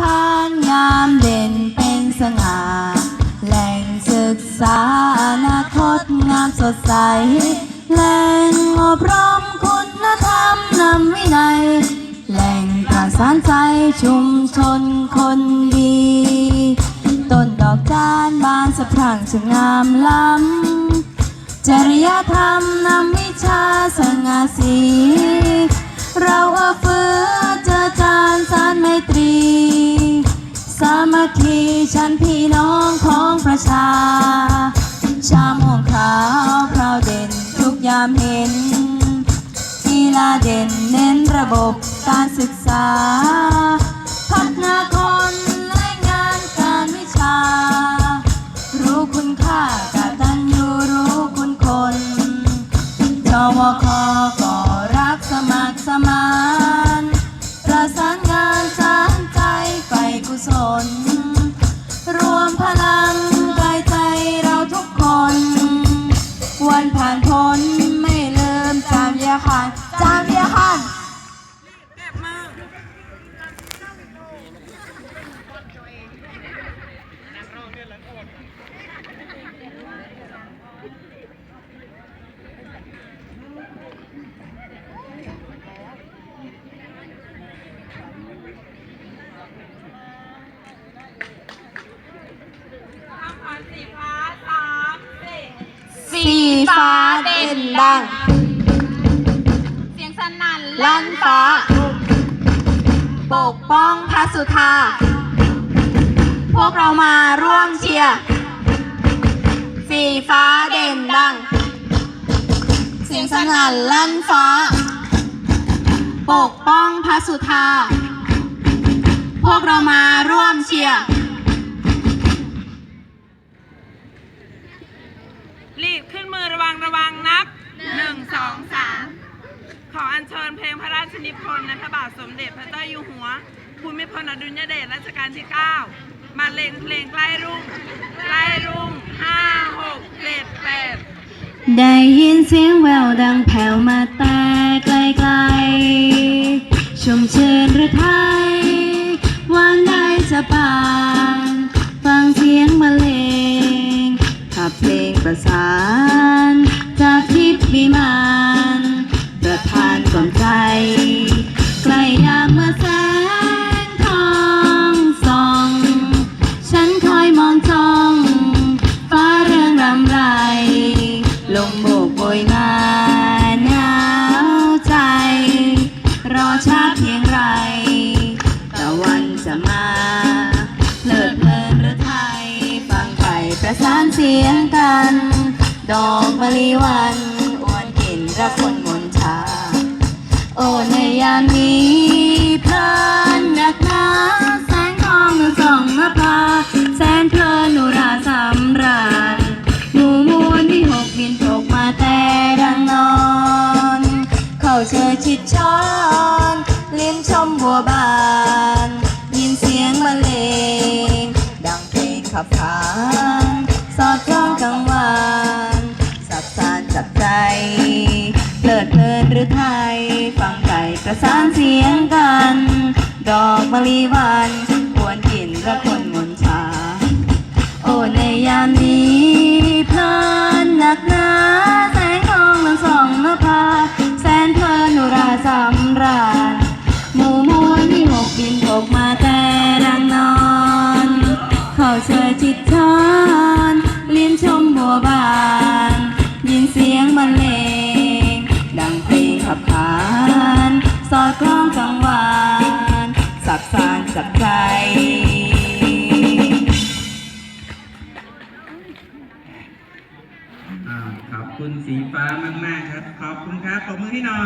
คารงามเด่นเป็นสง่า แหล่งศึกษาอนาคตงามสดใส แหล่งอบรมคุณธรรมนำวินัย แหล่งประสานใจชุมชนคนดี ต้นดอกจานบานสะพรั่งสวยงามล้ำจริยธรรมนำวิชาสง่าสี เราเอื้อเฟื้อ ฉันพี่น้องของประชา ชาม่วงขาวพราวเด่นทุกยามเห็น กีฬาเด่นเน้นระบบการศึกษา พัฒนาคนและงานการวิชา รู้คุณค่ากตัญญูรู้คุณคนจวคก็ ผ่านพ้นไม่ลืมจามเยียคันจามเยียคัน สีฟ้าสามสี่ สีฟ้า เด่นดัง เสียงสนั่นลั่นฟ้า ปกป้องพระสุธา พวกเรามาร่วมเชียร์ สีฟ้าเด่นดัง เสียงสนั่นลั่นฟ้า ปกป้องพระสุธา พวกเรามาร่วมเชียร์ รีบขึ้นมือระวังระวังนับหนึ่งสองสามขออัญเชิญเพลงพระราชนิพนธ์ในพระบาทสมเด็จพระเจ้าอยู่หัวภูมิพลอดุลยเดชรัชกาลที่ 9 มาเล่งเพลงใกล้รุ่งใกล้รุ่งห้าหกเจ็ดแปดได้ยินเสียงแววดังแผ่วมาแต่ไกลๆชมเชนหรือไทยวันใดจะปาน ฟังเสียงบรรเลงขับเพลง ประสาน สานเสียงกัน ดอกมะลิวันอวนกลิ่นระคนมนชา โอ้ในยามนี้เพลินนักหนาแสงทองนส่องนภาแสนเพลินนุราสำราญหมู่มวลที่หกบินตกมาแต่ดังนอน เข้าเชยชิดช้อนลิ้นชมบัวบาน วานสับสานจับใจเพลิดเพลินหรือไทย ฟังไก่ประสานเสียงกัน ดอกมะลิวันควรกินระคนมนชา โอ้ในยามนี้เพลินหนักหนาแสงทองมันส่องนภาแสนเพลินราสำราญหมู่มวลที่หกบินตกมาแต่ดังนอน เขาเชยจิตช้อับใจอ่าขอบคุณสีฟ้ามาก ๆ ครับ ขอบคุณครับ ขอบมือให้หน่อย